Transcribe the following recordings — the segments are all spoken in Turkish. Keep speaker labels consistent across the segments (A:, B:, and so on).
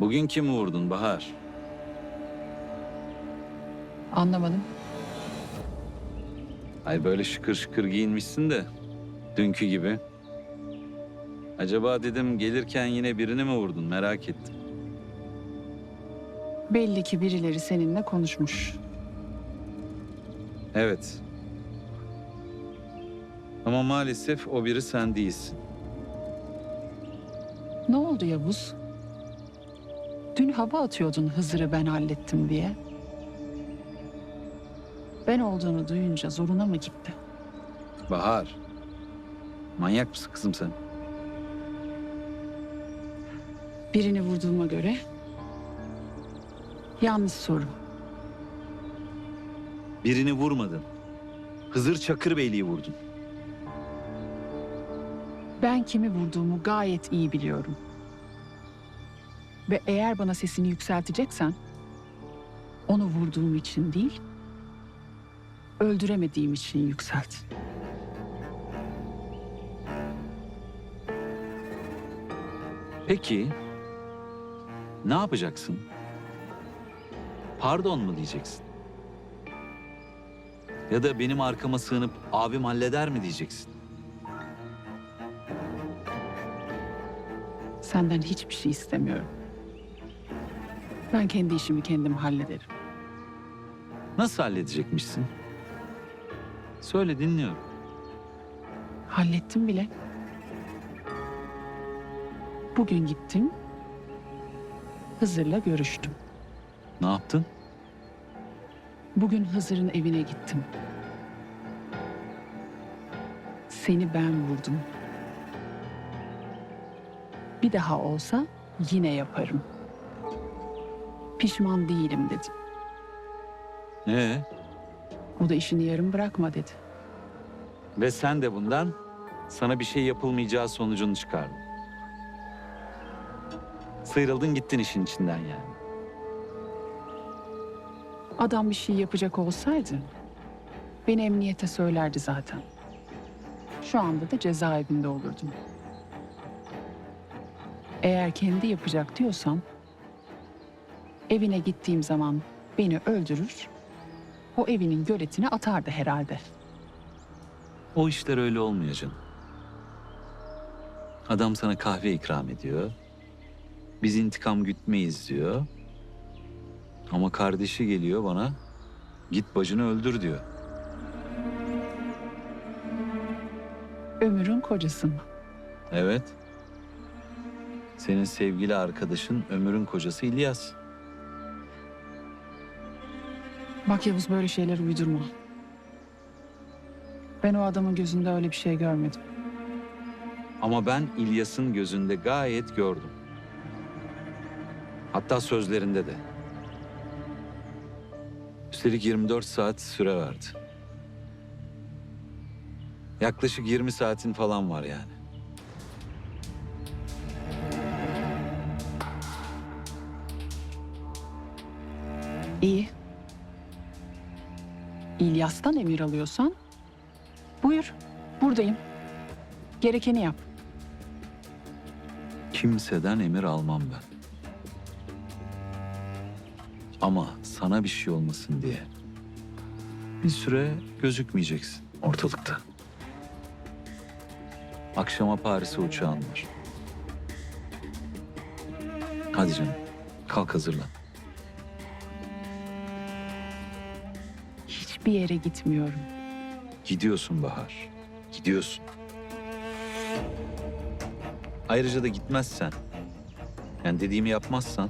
A: Bugün kimi vurdun Bahar?
B: Anlamadım.
A: Ay böyle şıkır şıkır giyinmişsin de dünkü gibi. Acaba dedim gelirken yine birini mi vurdun merak ettim.
B: Belli ki birileri seninle konuşmuş.
A: Evet. Ama maalesef o biri sen değilsin.
B: Ne oldu Yavuz? Dün hava atıyordun Hızır'ı ben hallettim diye. Ben olduğunu duyunca zoruna mı gitti?
A: Bahar. Manyak mısın kızım sen?
B: Birini vurduğuma göre yanlış soru.
A: Birini vurmadın. Hızır Çakırbeyli'yi vurdun.
B: Ben kimi vurduğumu gayet iyi biliyorum. Ve eğer bana sesini yükselteceksen onu vurduğum için değil, öldüremediğim için yükselt.
A: Peki ne yapacaksın? Pardon mu diyeceksin? Ya da benim arkama sığınıp abim halleder mi diyeceksin?
B: Senden hiçbir şey istemiyorum. Ben kendi işimi kendim hallederim.
A: Nasıl halledecekmişsin? Söyle dinliyorum.
B: Hallettim bile. Bugün gittim. Hızır'la görüştüm.
A: Ne yaptın?
B: Bugün Hızır'ın evine gittim. Seni ben vurdum. Bir daha olsa yine yaparım. Pişman değilim dedim.
A: Ee,
B: O da işini yarım bırakma dedi.
A: ve sen de bundan sana bir şey yapılmayacağı sonucunu çıkardın. Sıyrıldın gittin işin içinden yani.
B: Adam bir şey yapacak olsaydı beni emniyete söylerdi zaten. Şu anda da cezaevinde olurdum. Eğer kendi yapacak diyorsan evine gittiğim zaman beni öldürür, o evinin göletine atardı herhalde.
A: O işler öyle olmuyor canım. Adam sana kahve ikram ediyor. Biz intikam gütmeyiz diyor. Ama kardeşi geliyor bana. Git bacını öldür diyor.
B: Ömür'ün kocasın.
A: Evet. Senin sevgili arkadaşın Ömür'ün kocası İlyas.
B: Bak Yavuz böyle şeyler uydurma. Ben o adamın gözünde öyle bir şey görmedim.
A: Ama ben İlyas'ın gözünde gayet gördüm. Hatta sözlerinde de. Üstelik 24 saat süre verdi. Yaklaşık 20 saatin falan var yani.
B: İyi. İlyas'tan emir alıyorsan buyur buradayım. Gerekeni yap.
A: Kimseden emir almam ben. Ama sana bir şey olmasın diye bir süre gözükmeyeceksin ortalıkta. Akşama Paris'e uçağın var. Hadi canım, kalk hazırlan.
B: Hiçbir yere gitmiyorum.
A: Gidiyorsun Bahar, gidiyorsun. Ayrıca da gitmezsen, yani dediğimi yapmazsan,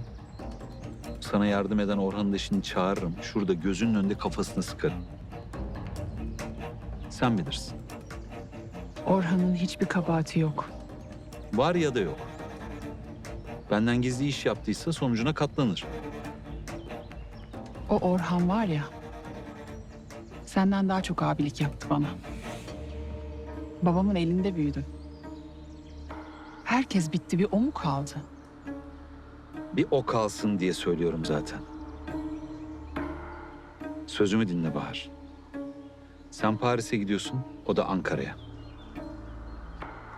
A: sana yardım eden Orhan'ın da şimdi çağırırım. Şurada gözünün önünde kafasını sıkarım. Sen bilirsin.
B: Orhan'ın hiçbir kabahati yok.
A: Var ya da yok. Benden gizli iş yaptıysa sonucuna katlanır.
B: O Orhan var ya. Senden daha çok abilik yaptı bana. Babamın elinde büyüdü. Herkes bitti bir o mu kaldı?
A: Bir o kalsın diye söylüyorum zaten. Sözümü dinle Bahar. Sen Paris'e gidiyorsun, o da Ankara'ya.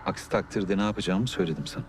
A: Aksi takdirde ne yapacağımı söyledim sana.